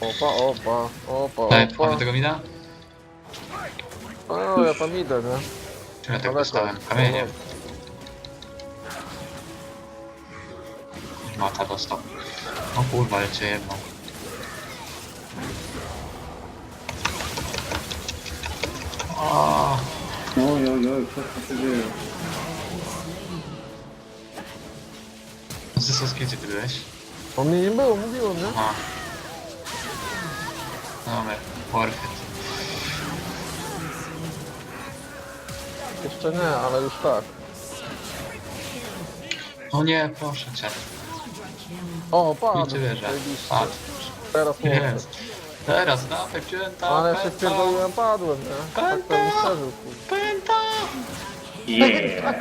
Opa, opa, opa, Daj, opa. mamy tego mina? O, ja tam idę, nie? Czy ja tak Daleko. dostałem? Kamieniem. Mata dostał. O kurwa, cię jedną. O, Oj, oj, oj, co tu się dzieje? Zysowski, gdzie ty byłeś? O mnie nie było, mówiłem, nie? A. Numer, Warfit. Jeszcze nie, ale już tak. O nie, proszę cię. O, padł. Nie wierzę. Zajebiście. Padł. Teraz. Jest. Teraz, dawaj, wzięta, Ale jak się pęta, wpierdoliłem, padłem, nie? Tak Pęta! pewnie przeżył, kurwa. pęta! Yeah!